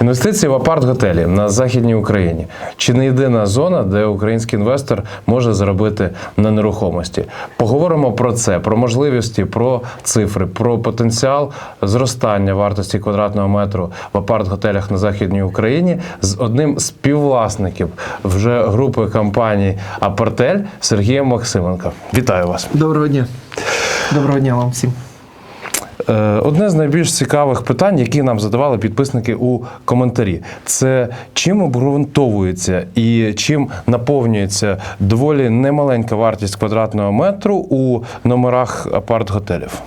Інвестиції в апарт-готелі на західній Україні чи не єдина зона, де український інвестор може заробити на нерухомості? Поговоримо про це, про можливості, про цифри, про потенціал зростання вартості квадратного метру в апарт-готелях на західній Україні з одним з співвласників вже групи компаній Апартель Сергієм Максименко. Вітаю вас! Доброго дня. Доброго дня вам всім. Е, Одне з найбільш цікавих питань, які нам задавали підписники у коментарі, це чим обґрунтовується і чим наповнюється доволі немаленька вартість квадратного метру у номерах апарт-готелів.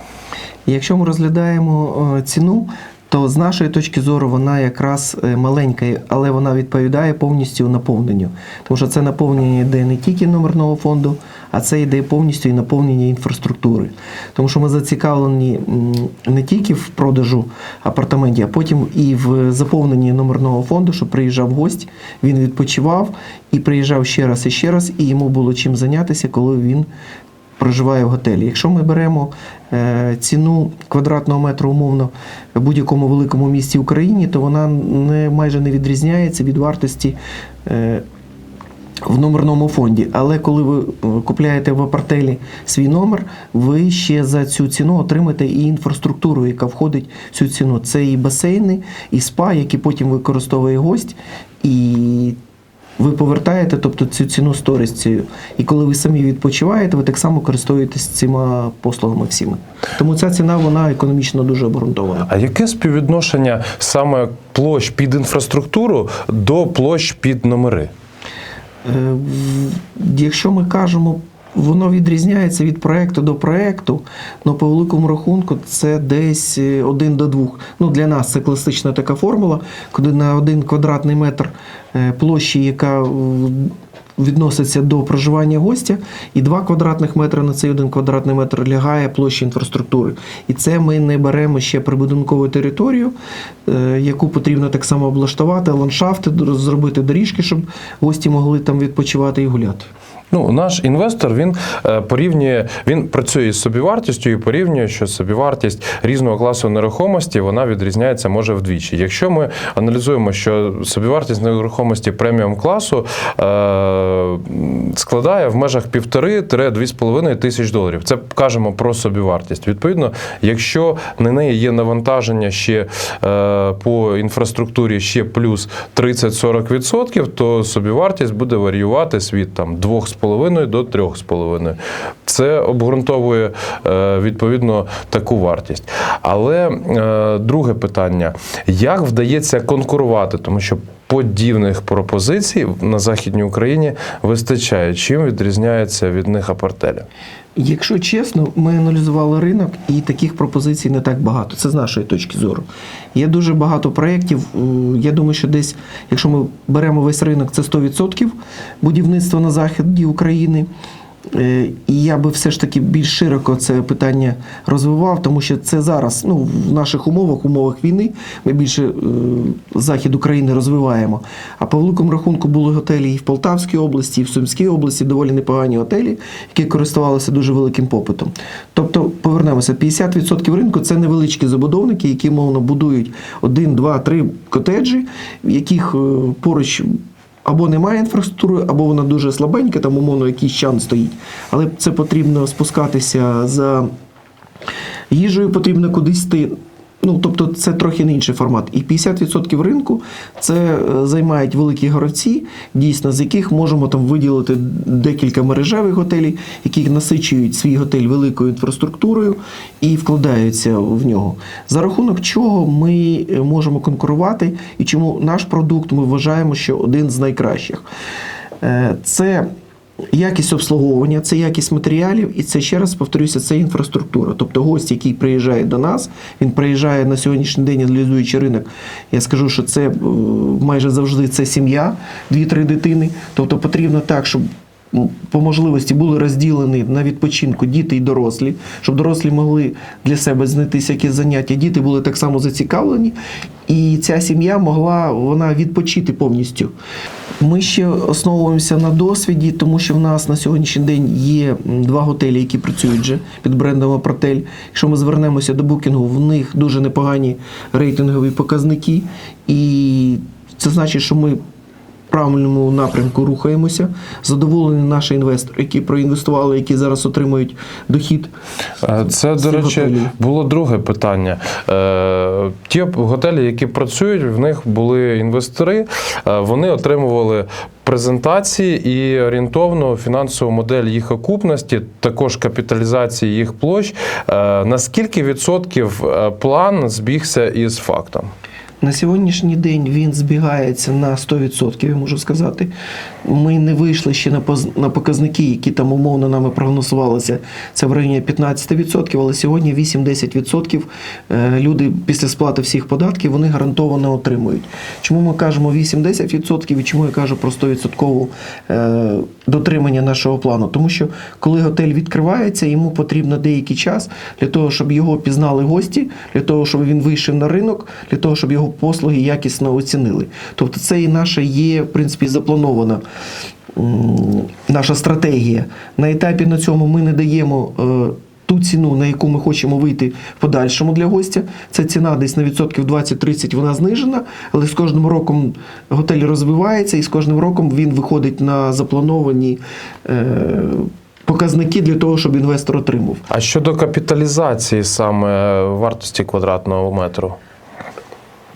Якщо ми розглядаємо е, ціну, то з нашої точки зору вона якраз е, маленька, але вона відповідає повністю наповненню. Тому що це наповнення йде не тільки номерного фонду, а це йде повністю і наповнення інфраструктури. Тому що ми зацікавлені не тільки в продажу апартаментів, а потім і в заповненні номерного фонду, щоб приїжджав гость, він відпочивав і приїжджав ще раз і ще раз, і йому було чим зайнятися, коли він проживає в готелі. Якщо ми беремо е, ціну квадратного метру умовно в будь-якому великому місті України, то вона не, майже не відрізняється від вартості. Е, в номерному фонді, але коли ви е, купляєте в апартелі свій номер, ви ще за цю ціну отримаєте і інфраструктуру, яка входить в цю ціну. Це і басейни, і спа, які потім використовує гость, і ви повертаєте тобто, цю ціну сторісцею. І коли ви самі відпочиваєте, ви так само користуєтесь цими послугами всіми. Тому ця ціна вона економічно дуже обґрунтована. А яке співвідношення саме площ під інфраструктуру до площ під номери? Е, Якщо ми кажемо, воно відрізняється від проекту до проекту, але по великому рахунку це десь е, один до двох. Ну, для нас це класична така формула, коли на один квадратний метр е, площі, яка відноситься до проживання гостя, і 2 квадратних метри на цей один квадратний метр лягає площа інфраструктури. І це ми не беремо ще прибудинкову територію, е, яку потрібно так само облаштувати, ландшафти, зробити доріжки, щоб гості могли там відпочивати і гуляти. Ну, наш інвестор він е, порівнює, він працює із собівартістю і порівнює, що собівартість різного класу нерухомості вона відрізняється може вдвічі. Якщо ми аналізуємо, що собівартість нерухомості преміум класу е, складає в межах 1,5-2,5 тисяч доларів. Це кажемо про собівартість. Відповідно, якщо на неї є навантаження ще е, по інфраструктурі ще плюс 30-40%, то собівартість буде варіюватись від там 2,5 до 3,5. Це обґрунтовує е, відповідно таку вартість. Але е, друге питання: як вдається конкурувати, тому що подібних пропозицій на Західній Україні вистачає. Чим відрізняється від них апартеля? Якщо чесно, ми аналізували ринок і таких пропозицій не так багато. Це з нашої точки зору. Є дуже багато проєктів. Я думаю, що десь, якщо ми беремо весь ринок, це 100% будівництва на заході України. Е, І я би все ж таки більш широко це питання розвивав, тому що це зараз, ну, в наших умовах, умовах війни, ми більше е, захід України розвиваємо. А по великому рахунку були готелі і в Полтавській області, і в Сумській області доволі непогані готелі, які користувалися дуже великим попитом. Тобто, повернемося, 50% ринку це невеличкі забудовники, які мовно будують один, два, три котеджі, в яких е, поруч або немає інфраструктури, або вона дуже слабенька, там умовно якийсь чан стоїть. Але це потрібно спускатися за їжею, потрібно кудись йти. Ну, тобто це трохи не інший формат. І 50% ринку це е, займають великі гравці, дійсно, з яких можемо там виділити декілька мережевих готелів, які насичують свій готель великою інфраструктурою і вкладаються в нього. За рахунок чого ми е, можемо конкурувати і чому наш продукт ми вважаємо, що один з найкращих. Е, Це якість обслуговування, це якість матеріалів, і це ще раз повторюся, це інфраструктура. Тобто гость, який приїжджає до нас, він приїжджає на сьогоднішній день, аналізуючи ринок. Я скажу, що це е, майже завжди це сім'я, дві-три дитини. Тобто потрібно так, щоб по можливості були розділені на відпочинку діти і дорослі, щоб дорослі могли для себе знайти якісь заняття. Діти були так само зацікавлені, і ця сім'я могла вона відпочити повністю. Ми ще основуємося на досвіді, тому що в нас на сьогоднішній день є два готелі, які працюють вже під брендом Апротель. Якщо ми звернемося до букінгу, в них дуже непогані рейтингові показники, і це значить, що ми правильному напрямку рухаємося. Задоволені наші інвестори, які проінвестували, які зараз отримують дохід. Це, до речі, готелів. було друге питання. Е, Ті готелі, які працюють, в них були інвестори, е, вони отримували презентації і орієнтовну фінансову модель їх окупності, також капіталізації їх площ. Е, Наскільки відсотків план збігся із фактом? На сьогоднішній день він збігається на 100%, я можу сказати. Ми не вийшли ще на показники, які там умовно нами прогнозувалися. Це в районі 15%, але сьогодні 8-10% е, люди після сплати всіх податків вони гарантовано отримують. Чому ми кажемо 8-10% і чому я кажу про 100% е, дотримання нашого плану? Тому що коли готель відкривається, йому потрібно деякий час для того, щоб його пізнали гості, для того, щоб він вийшов на ринок, для того, щоб його послуги якісно оцінили. Тобто це і наша є, в принципі, запланована наша стратегія. На етапі на цьому ми не даємо. е, Ту ціну, на яку ми хочемо вийти в подальшому для гостя, ця ціна десь на відсотків 20-30 вона знижена, але з кожним роком готель розвивається і з кожним роком він виходить на заплановані е, показники для того, щоб інвестор отримав. А щодо капіталізації саме вартості квадратного метру?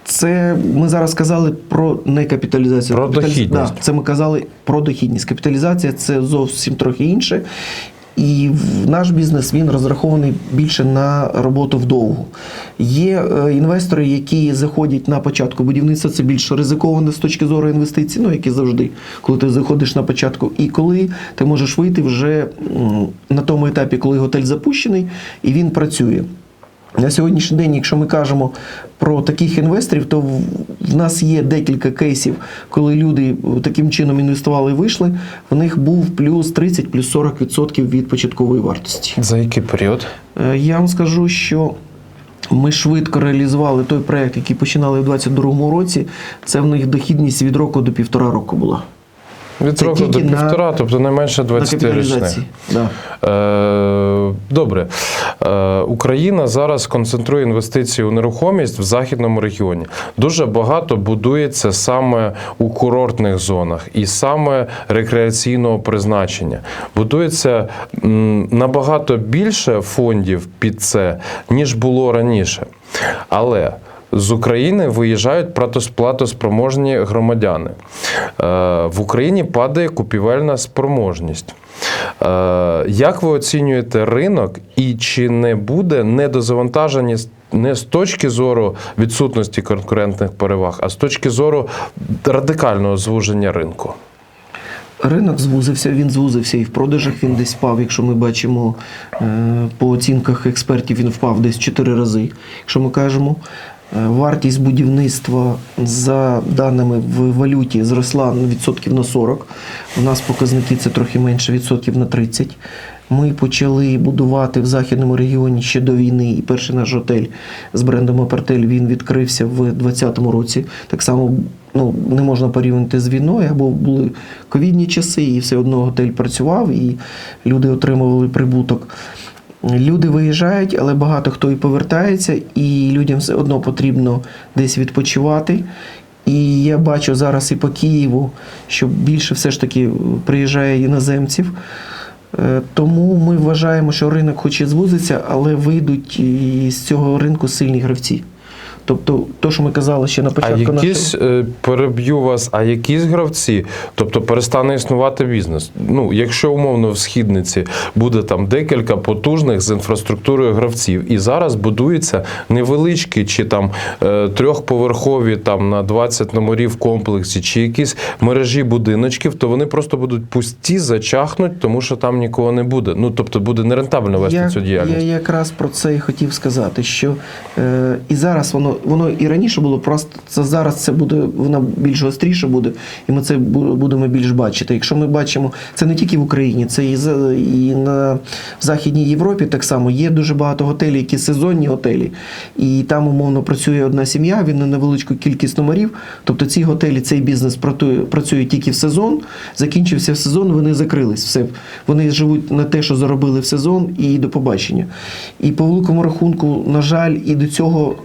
Це ми зараз сказали про не капіталізацію. Про Капіталіз- дохідність. Да, це ми казали про дохідність. Капіталізація це зовсім трохи інше. І наш бізнес він розрахований більше на роботу вдовгу. Є е, інвестори, які заходять на початку будівництва, це більш ризиковано з точки зору інвестицій, ну як і завжди, коли ти заходиш на початку, і коли ти можеш вийти вже на тому етапі, коли готель запущений і він працює. На сьогоднішній день, якщо ми кажемо про таких інвесторів, то в- нас є декілька кейсів, коли люди таким чином інвестували і вийшли, в них був плюс 30, плюс 40% від початкової вартості. За який період? Е, Я вам скажу, що ми швидко реалізували той проект, який починали в 2022 році. Це в них дохідність від року до півтора року була. Від Це року до тільки на- півтора, тобто не менше 20 річних. Да. Е, Добре. Е, Україна зараз концентрує інвестиції у нерухомість в західному регіоні. Дуже багато будується саме у курортних зонах і саме рекреаційного призначення. Будується м, набагато більше фондів під це, ніж було раніше. Але з України виїжджають платос- платоспроможні громадяни. Е, В Україні падає купівельна спроможність. Е, Як ви оцінюєте ринок і чи не буде недозавантажені не з точки зору відсутності конкурентних переваг, а з точки зору радикального звуження ринку? Ринок звузився, він звузився і в продажах він десь впав. Якщо ми бачимо е, по оцінках експертів, він впав десь 4 рази. Якщо ми кажемо, вартість будівництва за даними в валюті зросла на відсотків на 40. У нас показники це трохи менше відсотків на 30. Ми почали будувати в західному регіоні ще до війни. І перший наш готель з брендом Апертель він відкрився в 2020 році. Так само ну, не можна порівняти з війною, або були ковідні часи, і все одно готель працював, і люди отримували прибуток. Люди виїжджають, але багато хто і повертається, і людям все одно потрібно десь відпочивати. І я бачу зараз і по Києву, що більше все ж таки приїжджає іноземців. Е, Тому ми вважаємо, що ринок хоч і звузиться, але вийдуть із цього ринку сильні гравці. Тобто, то, що ми казали ще на А початку якісь е, переб'ю вас, а якісь гравці, тобто перестане існувати бізнес. Ну, якщо умовно в східниці буде там декілька потужних з інфраструктурою гравців, і зараз будуються невеличкі чи там е, трьохповерхові там на 20 номерів комплексі, чи якісь мережі будиночків, то вони просто будуть пусті, зачахнуть, тому що там нікого не буде. Ну тобто буде нерентабельно вести я, цю діяльність. Я якраз про це і хотів сказати, що е, і зараз воно воно, і раніше було, просто це зараз це буде, воно більш гостріше буде, і ми це будемо більш бачити. Якщо ми бачимо, це не тільки в Україні, це і, і на Західній Європі так само. Є дуже багато готелів, які сезонні готелі, і там умовно працює одна сім'я, він на невеличку кількість номерів. Тобто ці готелі, цей бізнес працює, працює тільки в сезон. Закінчився сезон, вони закрились. Все. Вони живуть на те, що заробили в сезон, і до побачення. І по великому рахунку, на жаль, і до цього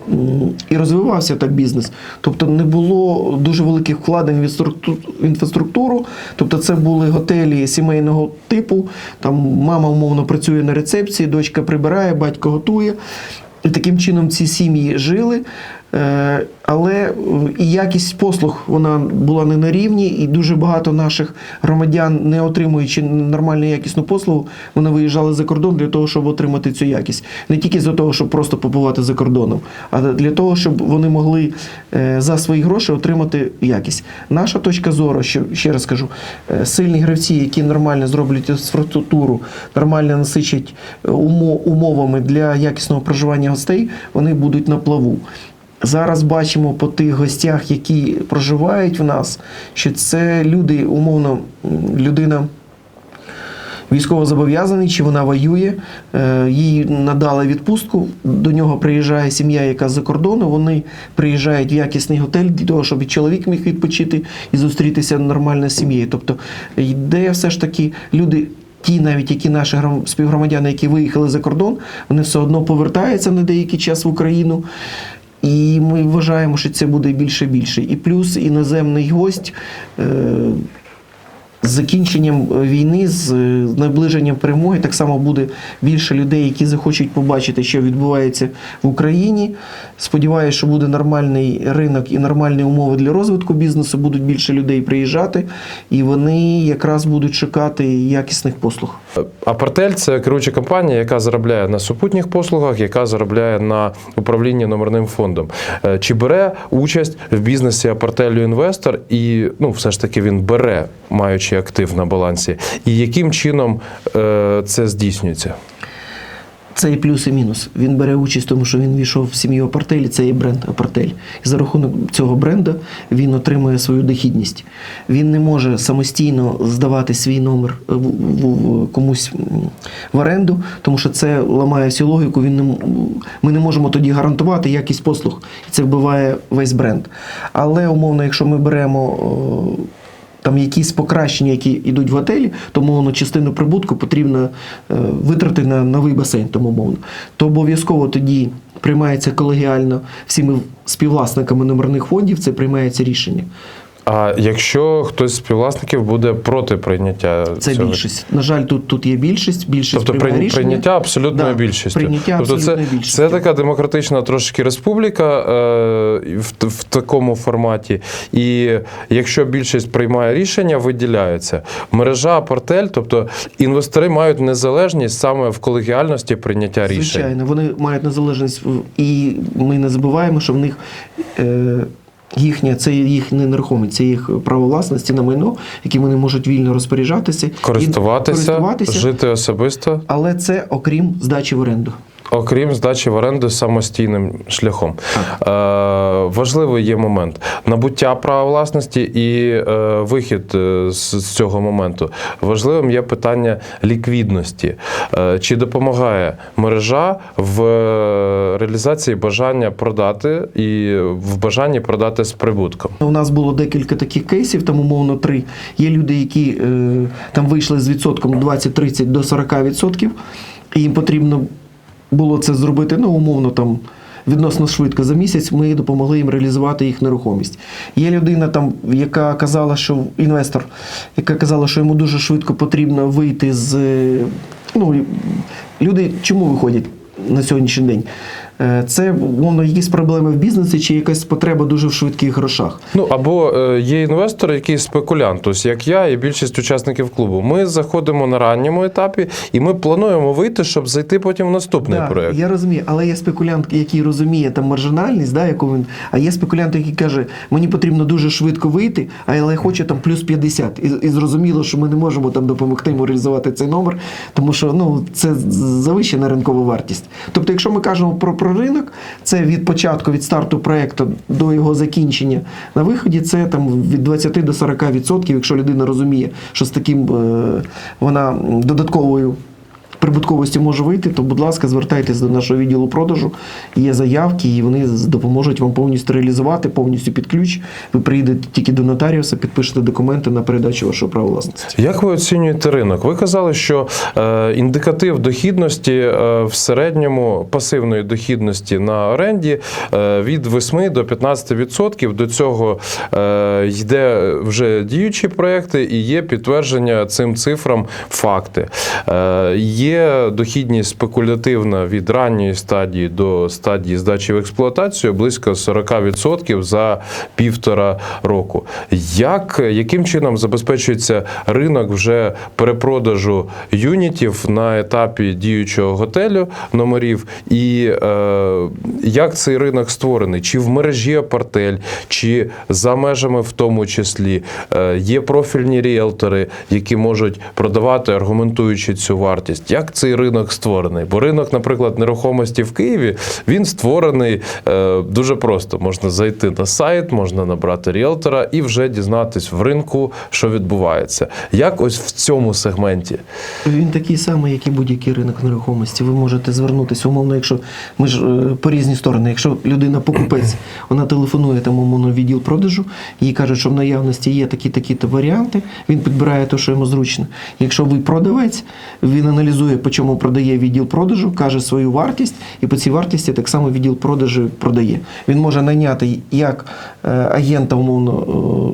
і розвивався так бізнес. Тобто не було дуже великих вкладень в інфраструктуру. Тобто це були готелі сімейного типу. Там мама умовно працює на рецепції, дочка прибирає, батько готує. І таким чином ці сім'ї жили. Е, Але і якість послуг вона була не на рівні, і дуже багато наших громадян, не отримуючи нормальну якісну послугу, вони виїжджали за кордон для того, щоб отримати цю якість. Не тільки за того, щоб просто побувати за кордоном, а для того, щоб вони могли е, за свої гроші отримати якість. Наша точка зору, що ще раз кажу, е, сильні гравці, які нормально зроблять інфраструктуру, нормально насичать умовами для якісного проживання гостей, вони будуть на плаву. Зараз бачимо по тих гостях, які проживають в нас, що це люди, умовно, людина військово зобов'язаний, чи вона воює, е, їй надали відпустку. До нього приїжджає сім'я, яка з-за кордону. Вони приїжджають в якісний готель для того, щоб і чоловік міг відпочити і зустрітися нормально з сім'єю. Тобто йде все ж таки люди. Ті, навіть які наші співгромадяни, які виїхали за кордон, вони все одно повертаються на деякий час в Україну. І ми вважаємо, що це буде більше більше. І плюс іноземний гость. Е- з закінченням війни, з е, наближенням перемоги, так само буде більше людей, які захочуть побачити, що відбувається в Україні. Сподіваюся, що буде нормальний ринок і нормальні умови для розвитку бізнесу. Будуть більше людей приїжджати, і вони якраз будуть шукати якісних послуг. Апартель це керуюча компанія, яка заробляє на супутніх послугах, яка заробляє на управлінні номерним фондом. Е, Чи бере участь в бізнесі Апартелю інвестор, і ну, все ж таки він бере, маючи актив на балансі, і яким чином е, це здійснюється? Це і плюс, і мінус. Він бере участь, тому що він війшов в сім'ю Апартелі, це є бренд Апартель. І за рахунок цього бренда він отримує свою дохідність. Він не може самостійно здавати свій номер в- комусь в оренду, тому що це ламає всю логіку. Він не, ми не можемо тоді гарантувати якість послуг. І це вбиває весь бренд. Але умовно, якщо ми беремо. Там якісь покращення, які йдуть в готелі, тому воно частину прибутку потрібно е, витрати на новий басейн, тому мовно. То обов'язково тоді приймається колегіально всіми співвласниками номерних фондів, це приймається рішення. А якщо хтось з співвласників буде проти прийняття Це цього? більшість. На жаль, тут, тут є більшість, більшість Тобто приймає при- рішення. прийняття абсолютною Да, більшістю. прийняття тобто це, більшістю. це така демократична трошки республіка е, в, в такому форматі. І якщо більшість приймає рішення, виділяється. Мережа портель, тобто інвестори мають незалежність саме в колегіальності прийняття рішень. Звичайно, вони мають незалежність, і ми не забуваємо, що в них е, їхня, це їх не нерухомість, це їх право власності на майно, яким вони можуть вільно розпоряджатися, і Користуватися, користуватися, жити особисто, але це окрім здачі в оренду. окрім здачі в оренду самостійним шляхом. Е, важливий є момент набуття права власності і е, вихід е, з, з цього моменту. Важливим є питання ліквідності. Е, чи допомагає мережа в е, реалізації бажання продати і в бажанні продати з прибутком? У нас було декілька таких кейсів, там умовно три. Є люди, які е, там вийшли з відсотком 20-30 до 40%, і їм потрібно було це зробити, ну, умовно там. Відносно швидко за місяць ми допомогли їм реалізувати їх нерухомість. Є людина, там, яка казала, що інвестор, яка казала, що йому дуже швидко потрібно вийти з. е, Ну, люди чому виходять на сьогоднішній день? Е, Це умовно якісь проблеми в бізнесі чи якась потреба дуже в швидких грошах. Ну або е, є інвестор, який спекулянт, ось як я і більшість учасників клубу. Ми заходимо на ранньому етапі, і ми плануємо вийти, щоб зайти потім в наступний Да, проект. Я розумію, але є спекулянт, який розуміє там маржинальність, да, яку він. А є спекулянт, який каже, мені потрібно дуже швидко вийти, але я хочу там плюс 50. І, і зрозуміло, що ми не можемо там допомогти йому реалізувати цей номер, тому що ну, це завищена ринкова вартість. Тобто, якщо ми кажемо про ринок, це від початку, від старту проекту до його закінчення на виході, це там від 20 до 40 відсотків, якщо людина розуміє, що з таким е, вона додатковою. Прибутковості може вийти, то, будь ласка, звертайтесь до нашого відділу продажу. Є заявки, і вони допоможуть вам повністю реалізувати, повністю під ключ. Ви приїдете тільки до нотаріуса, підпишете документи на передачу вашого права власності. Як ви оцінюєте ринок? Ви казали, що е, індикатив дохідності е, в середньому пасивної дохідності на оренді е, від 8 до 15%. До цього е, йде вже діючі проекти і є підтвердження цим цифрам факти. Е, є дохідність спекулятивна від ранньої стадії до стадії здачі в експлуатацію близько 40% за півтора року. Як, яким чином забезпечується ринок вже перепродажу юнітів на етапі діючого готелю номерів, і е, як цей ринок створений? Чи в мережі апартель, чи за межами в тому числі Е, є профільні ріелтори, які можуть продавати, аргументуючи цю вартість? Як цей ринок створений? Бо ринок, наприклад, нерухомості в Києві він створений е, дуже просто. Можна зайти на сайт, можна набрати ріелтора і вже дізнатись в ринку, що відбувається. Як ось в цьому сегменті? Він такий самий, як і будь-який ринок нерухомості. Ви можете звернутися, умовно, якщо ми ж е, по різні сторони. Якщо людина покупець, вона телефонує там умовно відділ продажу, їй кажуть, що в наявності є такі такі то варіанти. Він підбирає те, що йому зручно. Якщо ви продавець, він аналізує, по чому продає відділ продажу, каже свою вартість, і по цій вартісті так само відділ продажу продає. Він може найняти як е, агента, умовно,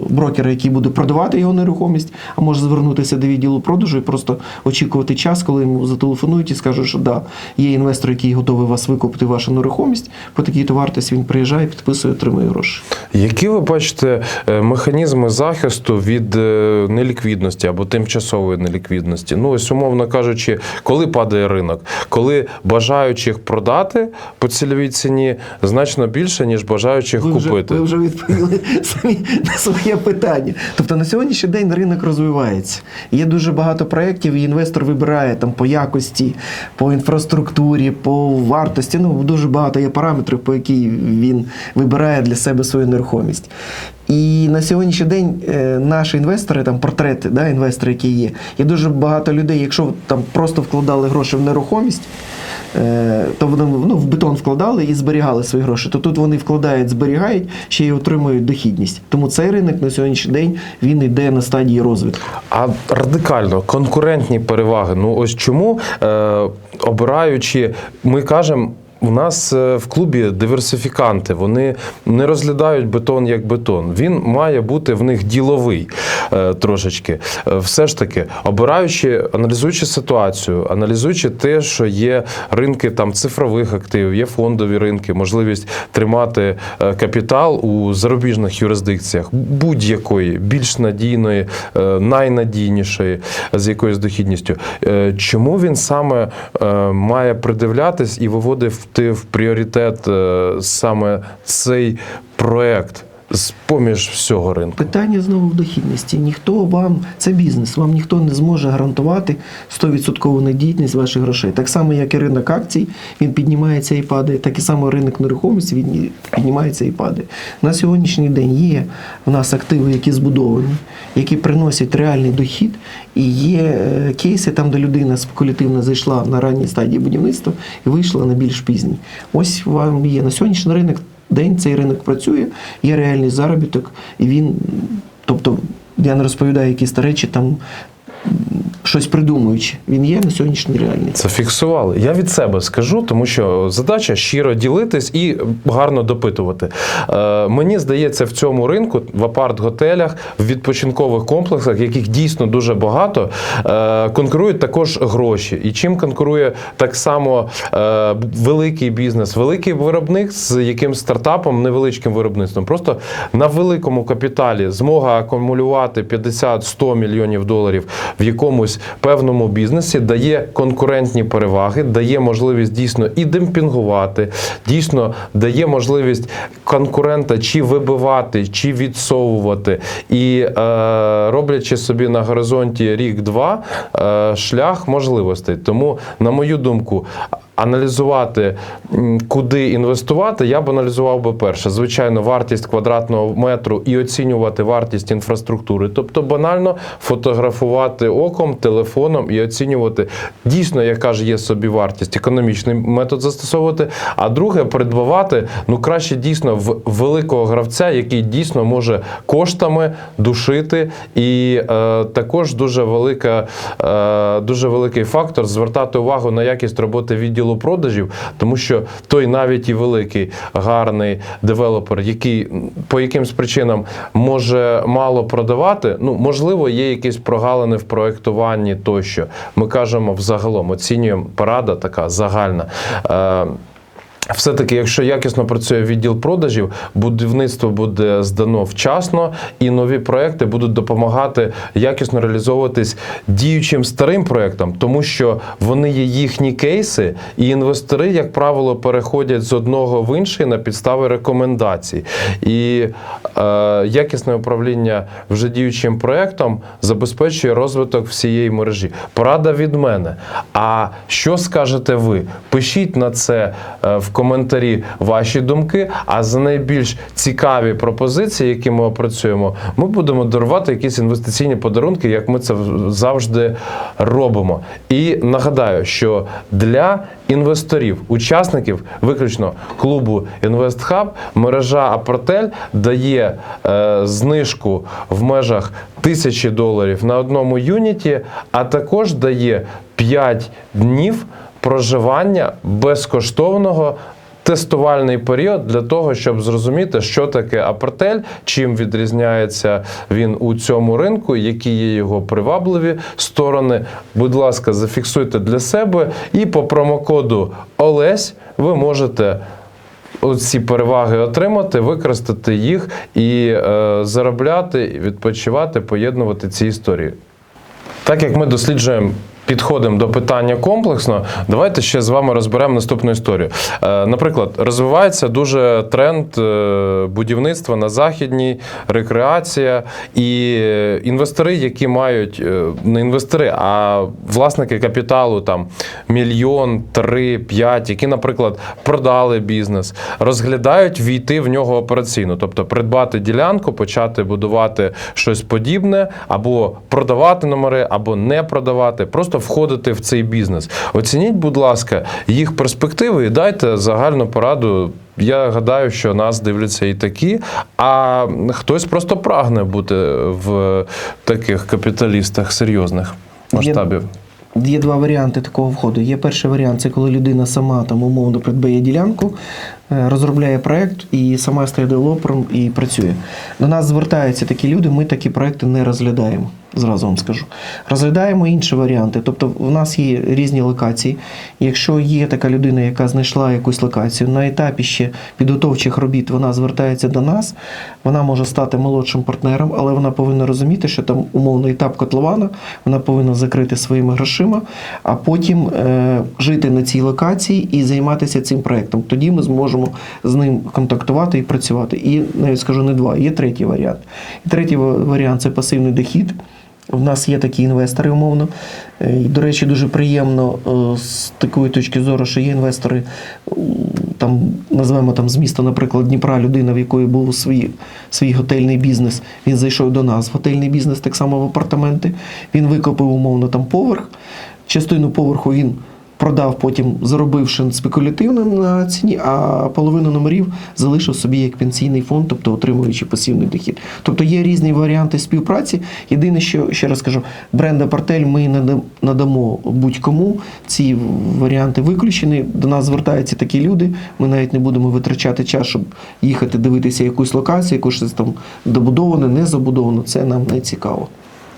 е, брокера, який буде продавати його нерухомість, а може звернутися до відділу продажу і просто очікувати час, коли йому зателефонують і скажуть, що да, є інвестор, який готовий вас викупити вашу нерухомість. По такій то вартості він приїжджає, підписує, отримує гроші. Які ви бачите е, механізми захисту від неліквідності або тимчасової неліквідності? Ну, ось умовно кажучи, коли падає ринок, коли бажаючих продати по цільовій ціні значно більше, ніж бажаючих Ви вже, купити. ви вже відповіли самі на своє питання. Тобто на сьогоднішній день ринок розвивається. Є дуже багато проєктів, і інвестор вибирає там по якості, по інфраструктурі, по вартості. Ну дуже багато є параметрів, по які він вибирає для себе свою нерухомість. І на сьогоднішній день е, наші інвестори, там портрети, да, інвестори, які є, є дуже багато людей, якщо там просто вкладали гроші в нерухомість. Е, то вони ну, в бетон вкладали і зберігали свої гроші. То тут вони вкладають, зберігають, ще й отримують дохідність. Тому цей ринок на сьогоднішній день він йде на стадії розвитку. А радикально конкурентні переваги. Ну ось чому е, обираючи, ми кажемо. У нас е, в клубі диверсифіканти, вони не розглядають бетон як бетон. Він має бути в них діловий е, трошечки. Е, Все ж таки, обираючи, аналізуючи ситуацію, аналізуючи те, що є ринки там цифрових активів, є фондові ринки, можливість тримати капітал у зарубіжних юрисдикціях будь-якої більш надійної, найнадійнішої з якоюсь дохідністю. Чому він саме має придивлятись і виводити в пріоритет е, саме цей проект з поміж всього ринку? Питання знову в дохідності. Ніхто вам, це бізнес, вам ніхто не зможе гарантувати 100% надійність ваших грошей. Так само, як і ринок акцій, він піднімається і падає, так і само ринок нерухомості він піднімається і падає. На сьогоднішній день є в нас активи, які збудовані, які приносять реальний дохід, і є е, кейси там, де людина спекулятивно зайшла на ранній стадії будівництва і вийшла на більш пізній. Ось вам є на сьогоднішній ринок день цей ринок працює, є реальний заробіток, і він, тобто, я не розповідаю якісь речі там. Щось придумуючи, він є на сьогоднішній реальний. Це фіксували. Я від себе скажу, тому що задача щиро ділитись і гарно допитувати. Е, мені здається, в цьому ринку, в апарт-готелях, в відпочинкових комплексах, яких дійсно дуже багато, е, конкурують також гроші. І чим конкурує так само е, великий бізнес, великий виробник з яким стартапом, невеличким виробництвом. Просто на великому капіталі змога акумулювати 50-100 мільйонів доларів в якомусь певному бізнесі дає конкурентні переваги, дає можливість дійсно і демпінгувати, дійсно дає можливість конкурента чи вибивати, чи відсовувати. І е, роблячи собі на горизонті рік-два е, шлях можливостей. Тому, на мою думку, аналізувати, куди інвестувати, я б аналізував би перше. Звичайно, вартість квадратного метру і оцінювати вартість інфраструктури. Тобто банально фотографувати оком, телефоном і оцінювати дійсно, яка ж є собі вартість, економічний метод застосовувати. А друге, придбавати ну краще дійсно в великого гравця, який дійсно може коштами душити. І е, також дуже велика, е, дуже великий фактор звертати увагу на якість роботи відділу продажів, тому що той навіть і великий гарний девелопер, який по якимсь причинам може мало продавати, ну можливо, є якісь прогалини в проектуванні тощо. Ми кажемо взагалом, оцінюємо порада така загальна. Все-таки, якщо якісно працює відділ продажів, будівництво буде здано вчасно, і нові проекти будуть допомагати якісно реалізовуватись діючим старим проектам, тому що вони є їхні кейси, і інвестори, як правило, переходять з одного в інший на підстави рекомендацій. І е, якісне управління вже діючим проектом забезпечує розвиток всієї мережі. Порада від мене. А що скажете ви? Пишіть на це е, в коментарі ваші думки. А за найбільш цікаві пропозиції, які ми опрацюємо, ми будемо дарувати якісь інвестиційні подарунки, як ми це завжди робимо. І нагадаю, що для інвесторів, учасників виключно клубу InvestHub, мережа Апортель дає е, знижку в межах тисячі доларів на одному юніті, а також дає 5 днів проживання безкоштовного. Тестувальний період для того, щоб зрозуміти, що таке апортель, чим відрізняється він у цьому ринку, які є його привабливі сторони. Будь ласка, зафіксуйте для себе і по промокоду Олесь ви можете ці переваги отримати, використати їх і е, заробляти, відпочивати, поєднувати ці історії. Так як ми досліджуємо. Підходимо до питання комплексно. Давайте ще з вами розберемо наступну історію. Е, Наприклад, розвивається дуже тренд е, будівництва на західній, рекреація і е, інвестори, які мають не інвестори, а власники капіталу там мільйон, три, п'ять, які, наприклад, продали бізнес, розглядають війти в нього операційно, тобто придбати ділянку, почати будувати щось подібне, або продавати номери, або не продавати, просто входити в цей бізнес. Оцініть, будь ласка, їх перспективи і дайте загальну пораду. Я гадаю, що нас дивляться і такі, а хтось просто прагне бути в таких капіталістах серйозних масштабів. Є два варіанти такого входу. Є перший варіант це коли людина сама там умовно придбає ділянку, розробляє проект і сама стає девелопером і працює. До нас звертаються такі люди, ми такі проекти не розглядаємо. Зразу вам скажу. Розглядаємо інші варіанти. Тобто, в нас є різні локації. Якщо є така людина, яка знайшла якусь локацію, на етапі ще підготовчих робіт вона звертається до нас, вона може стати молодшим партнером, але вона повинна розуміти, що там умовно етап котлована, вона повинна закрити своїми грошима, а потім е, жити на цій локації і займатися цим проектом. Тоді ми зможемо з ним контактувати і працювати. І навіть скажу не два, є третій варіант. І третій варіант це пасивний дохід. В нас є такі інвестори, умовно. Е, І, до речі, дуже приємно е, з такої точки зору, що є інвестори, там, називаємо там з міста, наприклад, Дніпра, людина, в якої був свій, свій готельний бізнес. Він зайшов до нас в готельний бізнес, так само в апартаменти. Він викопив, умовно, там поверх. Частину поверху він продав потім, заробивши спекулятивно на ціні, а половину номерів залишив собі як пенсійний фонд, тобто отримуючи пасивний дохід. Тобто є різні варіанти співпраці. Єдине, що ще раз кажу, бренд Апартель ми нада- надамо будь-кому. Ці варіанти виключені. До нас звертаються такі люди. Ми навіть не будемо витрачати час, щоб їхати дивитися якусь локацію, якусь щось там добудоване, не забудовано. Це нам не цікаво.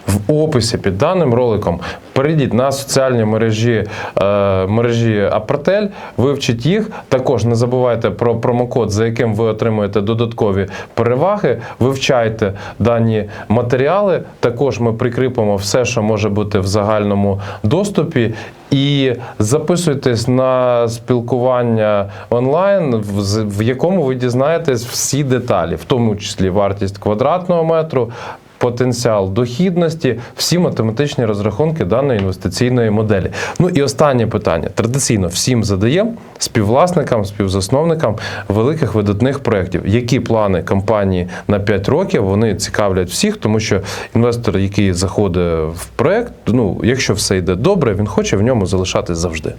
В описі під даним роликом перейдіть на соціальні мережі е, мережі Апартель, вивчіть їх. Також не забувайте про промокод, за яким ви отримуєте додаткові переваги. Вивчайте дані матеріали. Також ми прикріпимо все, що може бути в загальному доступі. І записуйтесь на спілкування онлайн, в, якому ви дізнаєтесь всі деталі, в тому числі вартість квадратного метру, потенціал дохідності, всі математичні розрахунки даної інвестиційної моделі. Ну і останнє питання. Традиційно всім задаємо співвласникам, співзасновникам великих видатних проєктів. Які плани компанії на 5 років вони цікавлять всіх, тому що інвестор, який заходить в проєкт, ну якщо все йде добре, він хоче в ньому залишатись завжди.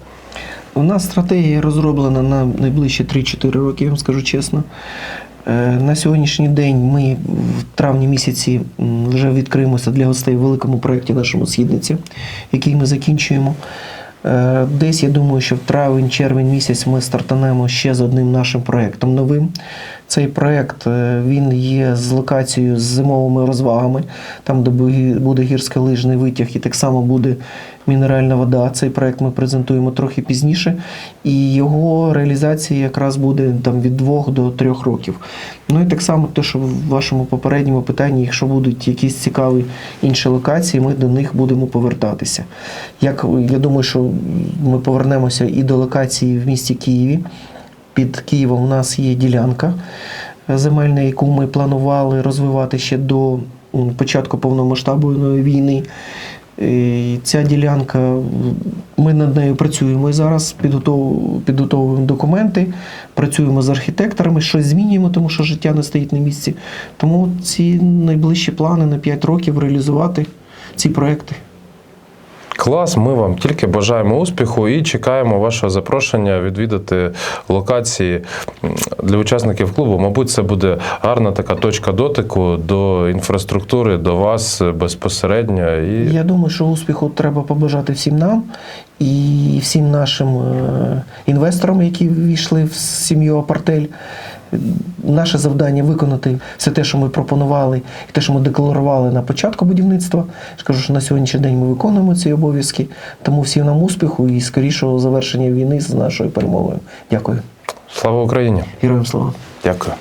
У нас стратегія розроблена на найближчі 3-4 роки, я вам скажу чесно. Е, На сьогоднішній день ми в травні місяці вже відкриємося для гостей в великому проєкті нашому східниці, який ми закінчуємо. Е, Десь я думаю, що в травень-червень місяць ми стартанемо ще з одним нашим проєктом новим. Цей проєкт е, є з локацією з зимовими розвагами, там, де буде гірськолижний витяг, і так само буде мінеральна вода. Цей проєкт ми презентуємо трохи пізніше, і його реалізація якраз буде там від двох до трьох років. Ну і так само, те, що в вашому попередньому питанні, якщо будуть якісь цікаві інші локації, ми до них будемо повертатися. Як я думаю, що ми повернемося і до локації в місті Києві. Під Києвом у нас є ділянка земельна, яку ми планували розвивати ще до початку повномасштабної війни. Ця ділянка, ми над нею працюємо і зараз, підготов- підготовуємо документи, працюємо з архітекторами, щось змінюємо, тому що життя не стоїть на місці. Тому ці найближчі плани на 5 років реалізувати ці проекти. Клас, ми вам тільки бажаємо успіху і чекаємо вашого запрошення відвідати локації для учасників клубу. Мабуть, це буде гарна така точка дотику до інфраструктури, до вас безпосередньо. І Я думаю, що успіху треба побажати всім нам і всім нашим е, інвесторам, які ввійшли в сім'ю Апартель. Наше завдання виконати все те, що ми пропонували, і те, що ми декларували на початку будівництва. Я ж кажу, що на сьогоднішній день ми виконуємо ці обов'язки. Тому всім нам успіху і скорішого завершення війни з нашою перемогою. Дякую. слава Україні! Героям слава! Дякую.